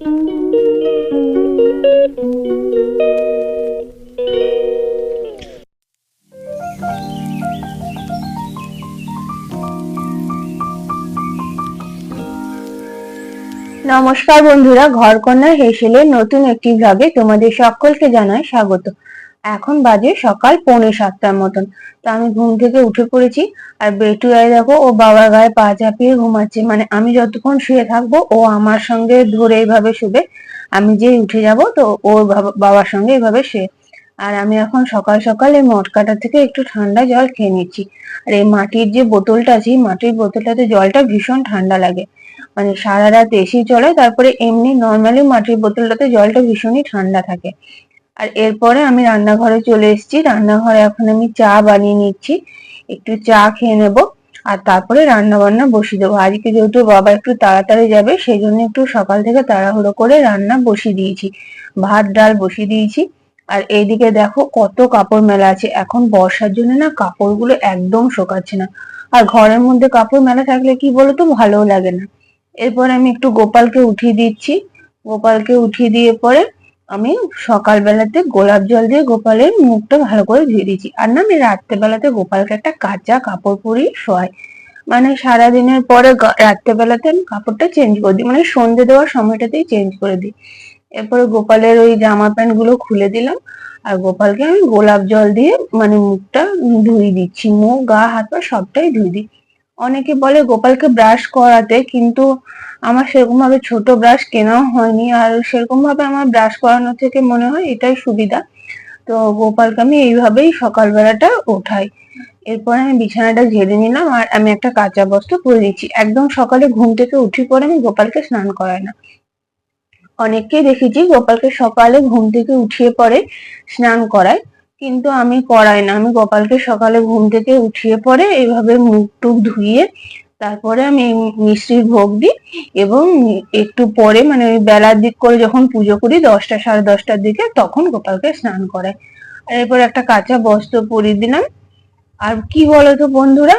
নমস্কার বন্ধুরা ঘরকন্যা হেসেলের নতুন একটি ভ্লগে তোমাদের সকলকে জানায় স্বাগত। এখন বাজে সকাল পৌনে সাতটার মতন। তো আমি ঘুম থেকে উঠে পড়েছি আর বেটু আই দেখো ও বাবার গায়ে পা চাপিয়ে ঘুমাচ্ছে। মানে আমি যতক্ষণ শুয়ে থাকব, ও আমার সঙ্গে ধরে এইভাবে শুবে, আমি যেই উঠে যাব, তো ওর বাবার সঙ্গে এইভাবে শুয়ে। আর আমি এখন সকাল সকাল এই মটকাটা থেকে একটু ঠান্ডা জল খেয়ে নিচ্ছি। আর এই মাটির যে বোতলটা আছে মাটির বোতলটাতে জলটা ভীষণ ঠান্ডা লাগে। মানে সারা রাত এসি চলে, তারপরে এমনি নর্মালি মাটির বোতলটাতে জলটা ভীষণই ঠান্ডা থাকে। আর এরপরে আমি রান্নাঘরে চলে এসেছি। রান্নাঘরে এখন আমি চা বানিয়ে নিচ্ছি। একটু চা খেয়ে নেব আর তারপরে রান্না বান্না বসিয়ে দেবো। আজকে যেহেতু বাবা একটু তাড়াতাড়ি যাবে সেই জন্য একটু সকাল থেকে তাড়াহুড়ো করে রান্না বসিয়ে দিয়েছি। ভাত, ডাল বসিয়ে দিয়েছি। আর এইদিকে দেখো কত কাপড় মেলা আছে। এখন বর্ষার জন্য না কাপড়গুলো একদম শোকাচ্ছে না। আর ঘরের মধ্যে কাপড় মেলা থাকলে কি বলতো? ভালোও লাগে না। এরপরে আমি একটু গোপালকে উঠিয়ে দিচ্ছি। গোপালকে উঠিয়ে দিয়ে পরে আমি সকালবেলাতে গোলাপ জল দিয়ে গোপালের মুখটা ভালো করে ধুয়ে দিচ্ছি আর না, আমি রাত্রেবেলাতে গোপালকে একটা কাঁচা কাপড় পরিয়ে শোয়াই। মানে সারা দিনের পরে রাত্রেবেলাতে আমি কাপড়টা চেঞ্জ করে দিই। মানে সন্ধে দেওয়ার সময়টাতেই চেঞ্জ করে দিই। এরপরে গোপালের ওই জামা প্যান্টগুলো খুলে দিলাম। আর গোপালকে আমি গোলাপ জল দিয়ে মানে মুখটা ধুয়ে দিচ্ছি। মুখ, গা, হাত পা সবটাই ধুয়ে দিই। অনেকে বলে গোপালকে ব্রাশ করাতে, কিন্তু আমার সেরকম ভাবে ছোট ব্রাশ কেনাও হয়নি। আর সেরকম ভাবে আমার ব্রাশ করানো থেকে মনে হয় এটাই সুবিধা। তো গোপালকে আমি এইভাবেই সকালবেলাটা ওঠাই। এরপর আমি বিছানাটা ঝেড়ে নিলাম আর আমি একটা কাঁচা বস্ত্র পরে দিচ্ছি। একদম সকালে ঘুম থেকে উঠি পরে আমি গোপালকে স্নান করাই না। অনেককেই দেখেছি গোপালকে সকালে ঘুম থেকে উঠিয়ে পরে স্নান করায়। কিন্তু আমি করাই না। আমি গোপালকে সকালে ঘুম থেকে উঠিয়ে পরে এভাবে মুখ টুক ধুইয়ে তারপরে আমি মিষ্টির ভোগ দিই এবং একটু পরে মানে ওই বেলার দিক করে যখন পুজো করি দশটা, সাড়ে দশটার দিকে তখন গোপালকে স্নান করাই। আর এরপর একটা কাঁচা বস্ত্র পরিয়ে দিলাম। আর কি বলতো বন্ধুরা,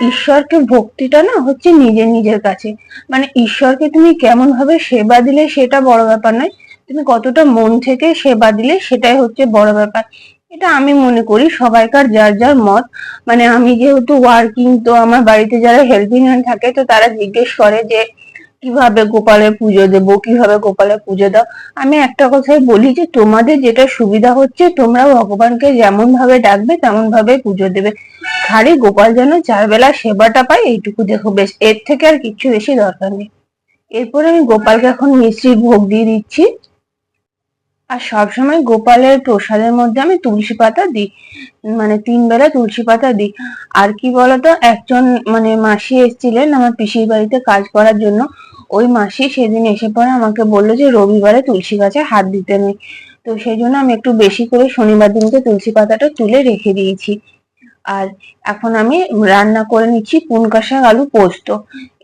ঈশ্বরকে ভক্তিটা না হচ্ছে নিজের নিজের কাছে। মানে ঈশ্বরকে তুমি কেমন ভাবে সেবা দিলে সেটা বড় ব্যাপার নয়। তুমি কতটা মন থেকে সেবা দিলে সেটাই হচ্ছে বড় ব্যাপার। এটা আমি মনে করি সবাইকার যার যার মত। মানে আমি যেহেতু ওয়ার্কিং তো আমার বাড়িতে যারা হেল্পিং হ্যান্ড থাকে, তো তারা জিজ্ঞেস করে যে, কীভাবে গোপালের পুজো দেবো, কীভাবে গোপালের পুজো দাও? আমি একটা কথাই বলি যে, তোমাদের যেটা সুবিধা হচ্ছে তোমরা ভগবানকে যেমন ভাবে ডাকবে তেমন ভাবে পুজো দেবে। খালি গোপাল যেন চার বেলা সেবাটা পায়, এইটুকু দেখো বেশ। এর থেকে আর কিছু বেশি দরকার নেই। এরপরে আমি গোপালকে এখন মিষ্টির ভোগ দিয়ে দিচ্ছি। আর সবসময় গোপালের প্রসাদের মধ্যে আমি তুলসী পাতা দিই। মানে তিন বেলা তুলসী পাতা দিই। আর কি বলতো, একজন মানে মাসি এসেছিলেন আমার পিসির বাড়িতে কাজ করার জন্য। ওই মাসি সেদিন এসে পরে আমাকে বলল যে, রবিবারে তুলসী গাছে হাত দিতে নেই। তো সেই জন্য আমি একটু বেশি করে শনিবার দিনকে তুলসী পাতাটা তুলে রেখে দিয়েছি। আর এখন আমি রান্না করে নিচ্ছি পুনকা শাক, আলু পোস্ত।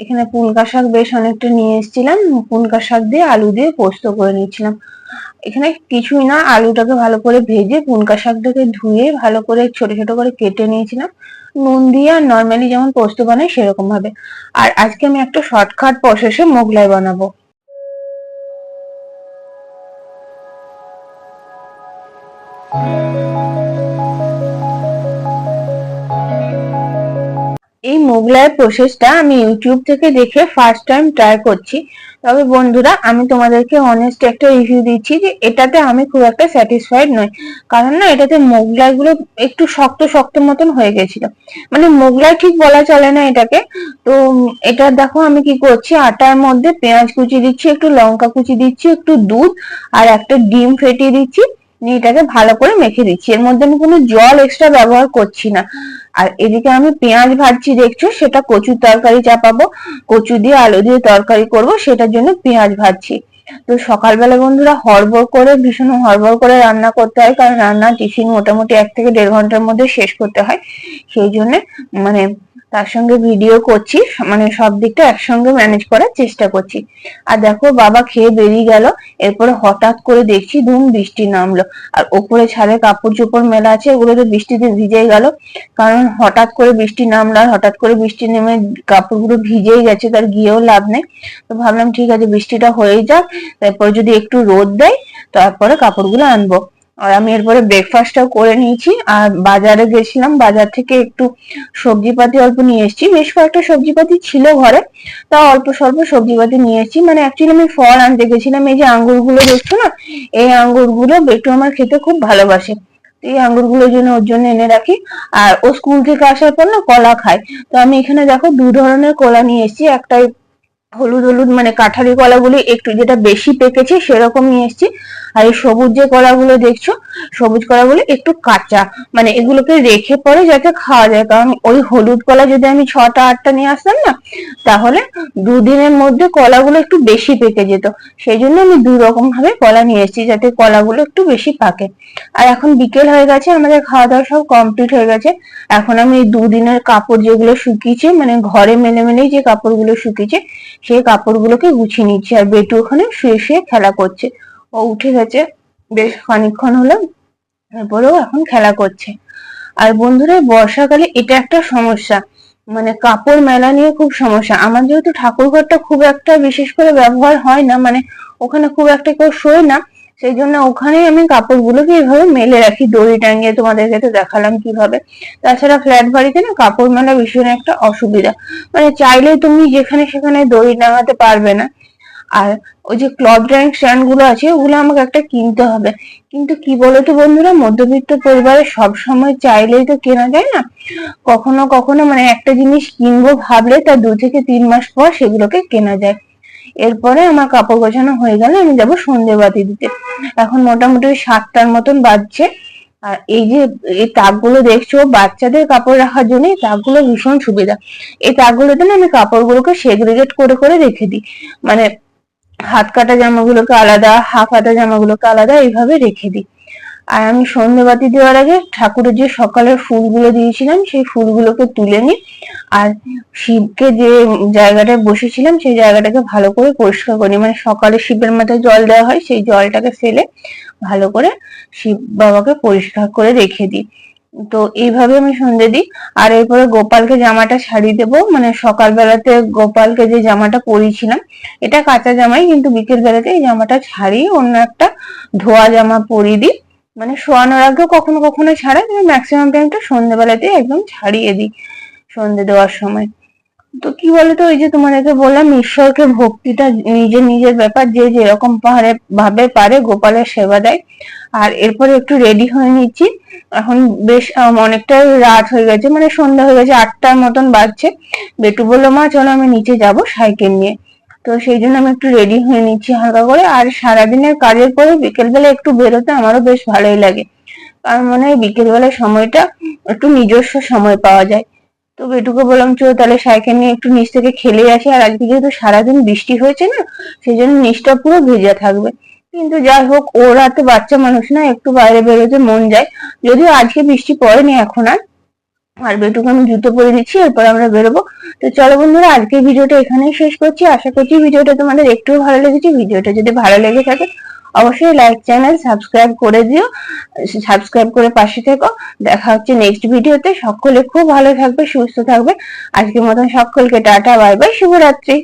এখানে পুনকা শাক বেশ অনেকটা নিয়ে এসেছিলাম পুনকা শাক দিয়ে আলু দিয়ে পোস্ত করে নিচ্ছিলাম। এখানে কিছুই না, আলুটাকে ভালো করে ভেজে পুনকা শাকটাকে ধুয়ে ভালো করে ছোট ছোট করে কেটে নিয়েছিলাম। নুন দিয়ে আর নর্মালি যেমন পোস্ত বানাই সেরকম ভাবে। আর আজকে আমি একটা শর্টকাট প্রসেসে মোগলাই বানাবো। এই মোগলাইয়ের প্রসেসটা আমি ইউটিউব থেকে দেখে ফার্স্ট টাইম ট্রাই করছি। তবে বন্ধুরা, আমি তোমাদেরকে অনেস্ট একটা রিভিউ দিচ্ছি যে এটাতে আমি খুব একটা স্যাটিসফাইড নই। কারণ না, এটাতে মোগলাইগুলো একটু শক্ত শক্ত মতন হয়ে গেছিল। মানে মোগলাই ঠিক বলা চলে না এটাকে। তো এটা দেখো আমি কি করছি, আটার মধ্যে পেঁয়াজ কুচি দিচ্ছি, একটু লঙ্কা কুচি দিচ্ছি, একটু দুধ আর একটা ডিম ফেটিয়ে দিচ্ছি। নিয়ে এটাকে ভালো করে মেখে দিচ্ছি। এর মধ্যে আমি কোনো জল এক্সট্রা ব্যবহার করছি না। আর এদিকে আমি পেঁয়াজ ভাজছি, দেখছ? সেটা কচুর তরকারি চাপাবো, কচু দিয়ে আলু দিয়ে তরকারি করব, সেটার জন্য পেঁয়াজ ভাজছি। তো সকালবেলা বন্ধুরা হড়বড় করে, ভীষণ হড়বড় করে রান্না করতে হয়, কারণ রান্না টিফিন মোটামুটি এক থেকে দেড় ঘণ্টার মধ্যে শেষ করতে হয়। সেই জন্য মানে তার সঙ্গে ভিডিও করছি মানে সব দিকটা একসঙ্গে ম্যানেজ করার চেষ্টা করছি। আর দেখো, বাবা খেয়ে বেরিয়ে গেল, এরপরে হঠাৎ করে দেখছি ধুম বৃষ্টি নামলো। আর ওপরে ছাদে কাপড় চোপড় মেলা আছে ওগুলো তো বৃষ্টিতে ভিজে গেল। কারণ হঠাৎ করে বৃষ্টি নামলো, আর হঠাৎ করে বৃষ্টি নেমে কাপড়গুলো ভিজেই গেছে, তার গিয়েও লাভ নেই। তো ভাবলাম, ঠিক আছে, বৃষ্টিটা হয়ে যাক, তারপর যদি একটু রোদ দেয়, তারপরে কাপড়গুলো আনব। আর আমি এরপরে ব্রেকফাস্টটাও করে নিয়েছি। আর বাজারে গেছিলাম, বাজার থেকে একটু সবজিপাতি অল্প নিয়ে এসেছি। বেশ কয়েকটা সবজিপাতি ছিল ঘরে, তা অল্প স্বল্প সবজিপাতি নিয়ে এসেছি। মানে অ্যাকচুয়ালি আমি ফল আনতে গেছিলাম, এই যে আঙ্গুরগুলো দেখছ না? এই আঙ্গুরগুলো বেটু আমার খেতে খুব ভালোবাসে। এই আঙ্গুরগুলোর জন্য ওর জন্য এনে রাখি। আর ও স্কুল থেকে আসার পর না কলা খায়। তো আমি এখানে দেখো দু ধরনের কলা নিয়ে এসেছি। একটাই হলুদ হলুদ মানে কাঠারি কলাগুলি একটু যেটা বেশি পেকেছে সেরকম নিয়ে এসেছি। আর এই সবুজ যে কলাগুলো দেখছ, সবুজ কলাগুলো একটু কাঁচা মানে এগুলোকে রেখে পরে যাতে খাওয়া যায়। কারণ ওই হলুদ কলা যদি আমি ছটা, আটটা নিয়ে আসতাম না, তাহলে দুদিনের মধ্যে কলাগুলো একটু বেশি পেকে যেত। সেই জন্য আমি দু রকম ভাবে কলা নিয়ে এসেছি যাতে কলাগুলো একটু বেশি পাকে। আর এখন বিকেল হয়ে গেছে, আমাদের খাওয়া দাওয়া সব কমপ্লিট হয়ে গেছে। এখন আমি দুদিনের কাপড় যেগুলো শুকিয়েছে মানে ঘরে মেলে মেলেই যে কাপড়গুলো শুকিয়েছে সেই কাপড়গুলোকে গুছিয়ে নিচ্ছে আর বেটু ওখানে শুয়ে শুয়ে খেলা করছে। ও উঠে গেছে, বেশ খানিকক্ষণ হলো, তারপরেও এখন খেলা করছে। আর বন্ধুরা, বর্ষাকালে এটা একটা সমস্যা। মানে কাপড় মেলা নিয়ে খুব সমস্যা। আমার যেহেতু ঠাকুর ঘরটা খুব একটা বিশেষ করে ব্যবহার হয় না মানে ওখানে খুব একটা কেউ শোয় না সেই জন্য ওখানে আমি কাপড়গুলোকে এইভাবে মেলে রাখি। দড়ি টাঙিয়ে তোমাদেরকে তো দেখালাম কীভাবে। তাছাড়া ফ্ল্যাট বাড়িতে না কাপড় মেলা ভীষণ একটা অসুবিধা। মানে চাইলে তুমি যেখানে সেখানে দড়ি টাঙাতে পারবে না। আর ওই যে ক্লথ ড্রাইং স্ট্যান্ডগুলো আছে, ওগুলো আমাকে একটা কিনতে হবে। কিন্তু কি বলতো বন্ধুরা, মধ্যবিত্ত পরিবারে সব সময় চাইলেই তো কেনা যায় না। কখনো কখনো মানে একটা জিনিস কিনবো ভাবলে তার দু থেকে তিন মাস পর সেগুলোকে কেনা যায়। এরপরে আমার কাপড় গোছানো হয়ে গেলে, আমি যাব সন্ধে বাতি দিতে। এখন মোটামুটি সাতটার মতন বাজছে। আর এই যে, এই তাকগুলো দেখছ, বাচ্চাদের কাপড় রাখার জন্য এই তাকগুলো ভীষণ সুবিধা। এই তাকগুলোতে না আমি কাপড়গুলোকে সেগ্রিগেট করে করে রেখে দিই। মানে হাত কাটা জামাগুলোকে আলাদা, হাফ হাতা জামাগুলোকে আলাদা, এইভাবে রেখে দিই। আর আমি সন্ধ্যেবাতি দেওয়ার আগে ঠাকুরের যে সকালের ফুলগুলো দিয়েছিলাম, সেই ফুলগুলোকে তুলে নিই। আর শিবকে যে জায়গাটায় বসেছিলাম, সেই জায়গাটাকে ভালো করে পরিষ্কার করি মানে সকালে শিবের মাথায় জল দেওয়া হয়, সেই জলটাকে ফেলে ভালো করে শিব বাবাকে পরিষ্কার করে রেখে দিই। তো এইভাবে আমি সন্ধে দিই। আর এরপরে গোপালকে জামাটা ছাড়িয়ে দেবো। মানে সকালবেলাতে গোপালকে যে জামাটা পরিয়েছিলাম, এটা কাঁচা জামাই, কিন্তু বিকেল বেলাতে এই জামাটা ছাড়িয়ে অন্য একটা ধোয়া জামা পরিয়ে দিই। মানে শোয়ানোর আগেও কখনো কখনো ছাড়া, কিন্তু ম্যাক্সিমাম টাইমটা সন্ধ্যেবেলাতে একদম ছাড়িয়ে দিই সন্ধে দেওয়ার সময়। তো কি বলতো, ওই যে তোমাদেরকে বললাম, ঈশ্বরকে ভক্তিটা নিজের নিজের ব্যাপার, যে যেরকম পারে ভাবে পারে গোপালের সেবা দেয়। আর এরপরে একটু রেডি হয়ে নিচ্ছি। এখন বেশ অনেকটা রাত হয়ে গেছে মানে সন্ধ্যা হয়ে গেছে, আটটার মতন বাজছে। বেটু বলল, মা, চলো আমি নিচে যাব সাইকেল নিয়ে। তো সেই জন্য আমি একটু রেডি হয়ে নিচ্ছি হালকা করে। আর সারাদিনের কাজের পরে বিকেলবেলা একটু বেরোতে আমারও বেশ ভালোই লাগে। কারণ মনে হয় বিকেলবেলার সময়টা একটু নিজস্ব সময় পাওয়া যায়। তো বেটুকে বললাম চো তাহলে সাইকেল নিয়ে একটু নিচ থেকে খেলে আসি। আর আজকে যেহেতু সারাদিন বৃষ্টি হয়েছে না, সেই জন্য নিচটা পুরো ভেজা থাকবে। কিন্তু যাই হোক ওরা তো বাচ্চা মানুষ না, একটু বাইরে বেরোতে মন যায়। যদিও আজকে বৃষ্টি পড়েনি এখন আর আর বেটুকে আমি জুতো পরে দিচ্ছি, এরপর আমরা বেরোবো। তো চলো বন্ধুরা আজকে ভিডিওটা এখানেই শেষ করছি। আশা করছি ভিডিওটা তোমাদের একটু ভালো লেগেছে। ভিডিওটা যদি ভালো লেগে থাকে, অবশ্যই লাইক চ্যানেল সাবস্ক্রাইব করে দিও। সাবস্ক্রাইব করে পাশে থেকো। দেখা হচ্ছে নেক্সট ভিডিওতে। সকলে খুব ভালো থাকবে, সুস্থ থাকবে। আজকের মতন সকলকে টাটা বাই বাই শুভরাত্রি।